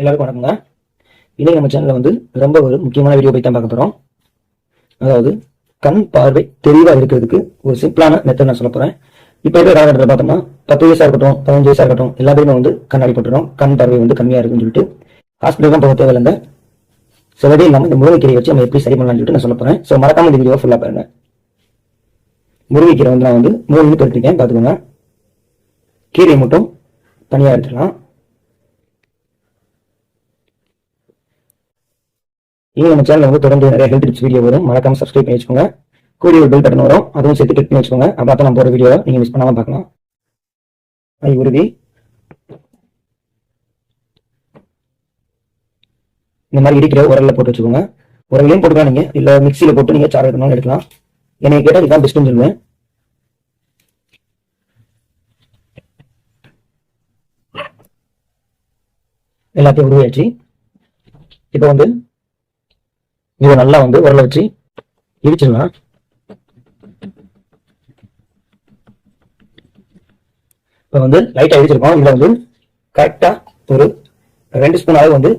எல்லாருக்கும் வணக்கங்க. இன்னைக்கு நம்ம சேனல்ல வந்து ரொம்ப ஒரு முக்கியமான வீடியோ போய் தான் பார்க்க போறோம். அதாவது கண் பார்வை தெளிவா இருக்கிறதுக்கு ஒரு சிம்பிளான மெத்தட் நான் சொல்ல போறேன். இப்போ இருக்கிற காலகட்டத்தில் பார்த்தோம்னா பத்து வயசா இருக்கட்டும் பதினஞ்சு வயசா இருக்கட்டும் எல்லா பேருமே வந்து கண்ணாடி போட்டுறோம். கண் பார்வை வந்து கம்மியா இருக்குன்னு சொல்லிட்டு ஹாஸ்பிட்டல் தான் போக தேவையில்லைங்க சிலதே இல்லாமல் இந்த முருங்கைக்கீரை வச்சு நம்ம எப்படி சரி பண்ணலாம்னு சொல்லிட்டு நான் சொல்ல போறேன். ஸோ மறக்காம இந்த வீடியோ ஃபுல்லா பாருங்க. முருங்கைக்கீரை வந்து நான் வந்து மூணு இது எடுத்துருக்கேன் பார்த்துக்கோங்க. கீரை மட்டும் தனியா எடுத்துக்கலாம் இன்னும் நம்ம சேனல் வந்து தொடர்ந்து நிறைய ஹெல்த் டிப்ஸ் வீடியோ வரும் மறக்காம சப்ஸ்கிரைப் பண்ணி வச்சுக்கோங்க. கூடிய ஒரு பெல் பட்டன் வரும் அதுவும் சேர்த்து கிளிக் பண்ணி வச்சுக்கோங்க. அப்போ தான் நம்ம ஒரு வீடியோ நீங்கள் மிஸ் பண்ணாமல் பார்க்கலாம். ஐ உறுதி. இந்த மாதிரி இடிக்கிற உரல்ல போட்டு வச்சுக்கோங்க. உரலையும் போட்டுக்கலாம் நீங்கள் இல்லை மிக்சியில் போட்டு நீங்கள் சாறு எடுக்கணும்னு எடுக்கலாம். என்னை கேட்டால் இதுதான் பெஸ்ட்னு சொல்லுவேன். எல்லாத்தையும் உருவாச்சு இப்போ வந்து இதை நல்லா வந்து உரல வச்சு இடிச்சிடலாம் இப்போ வந்து லைட்டாக இடிச்சிருக்கோம். இதில் வந்து கரெக்டாக ஒரு ரெண்டு ஸ்பூன் அளவு வந்து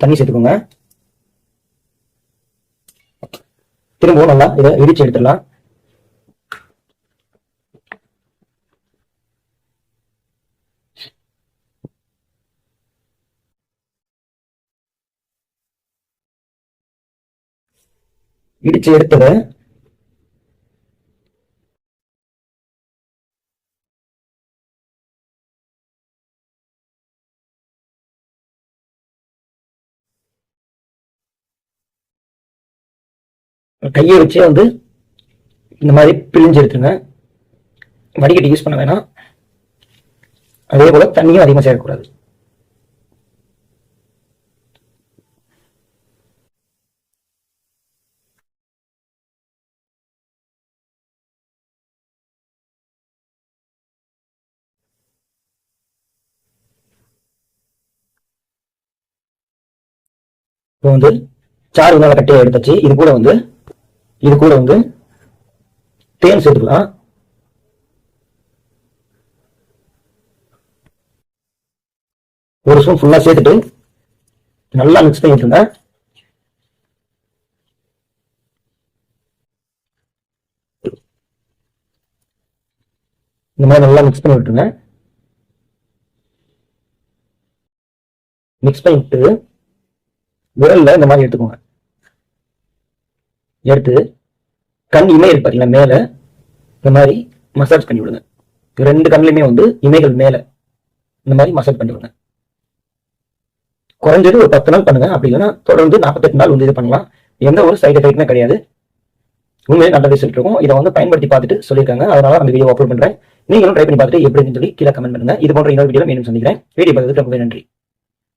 தண்ணி சேர்த்துக்கோங்க. திரும்பவும் நல்லா இதை இடிச்சு எடுத்துடலாம். இடிச்சு எடுத்தத கையை வச்சே வந்து இந்த மாதிரி பிழிஞ்சு எடுத்துருங்க வடிகட்டி யூஸ் பண்ண வேணாம். அதே போல தண்ணியும் அதிகமாக சேர்க்கக்கூடாது. இப்போ வந்து சாறு வந்து கட்டியாக எடுத்தாச்சு. இது கூட வந்து இது கூட வந்து தேன் சேர்த்துக்கலாம். ஒரு ஸ்பூன் ஃபுல்லா சேர்த்துட்டு நல்லா மிக்ஸ் பண்ணி விட்டுருங்க இந்த மாதிரி நல்லா மிக்ஸ் பண்ணி விட்டுருங்க. மிக்ஸ் பண்ணிட்டு விரல்ல இந்த மாதிரி எடுத்துக்கோங்க. எடுத்து கண் இமை இருக்கு பாத்தீங்களா மேல இந்த மாதிரி மசாஜ் பண்ணி விடுங்க. ரெண்டு கண்ணுலயுமே வந்து இமைகள் மேல இந்த மாதிரி மசாஜ் பண்ணி விடுங்க. குறைஞ்சது ஒரு பத்து நாள் பண்ணுங்க. அப்படி இல்லைன்னா தொடர்ந்து நாற்பத்தெட்டு நாள் வந்து இது பண்ணலாம். எந்த ஒரு சைடு எஃபெக்ட்மே கிடையாது. உண்மையிலே நல்ல ரிசல்ட் இருக்கும். இதை வந்து பயன்படுத்தி பார்த்துட்டு சொல்லியிருக்காங்க. அதனால அந்த வீடியோ அப்லோட் பண்றேன். நீங்களும் ட்ரை பண்ணி பார்த்துட்டு எப்படின்னு சொல்லி கீழே கமெண்ட் பண்ணுங்க. இது போன்ற இன்னொரு வீடியோ மீண்டும் சந்திக்கிறேன். வீடியோ பார்த்துட்டு ரொம்ப நன்றி.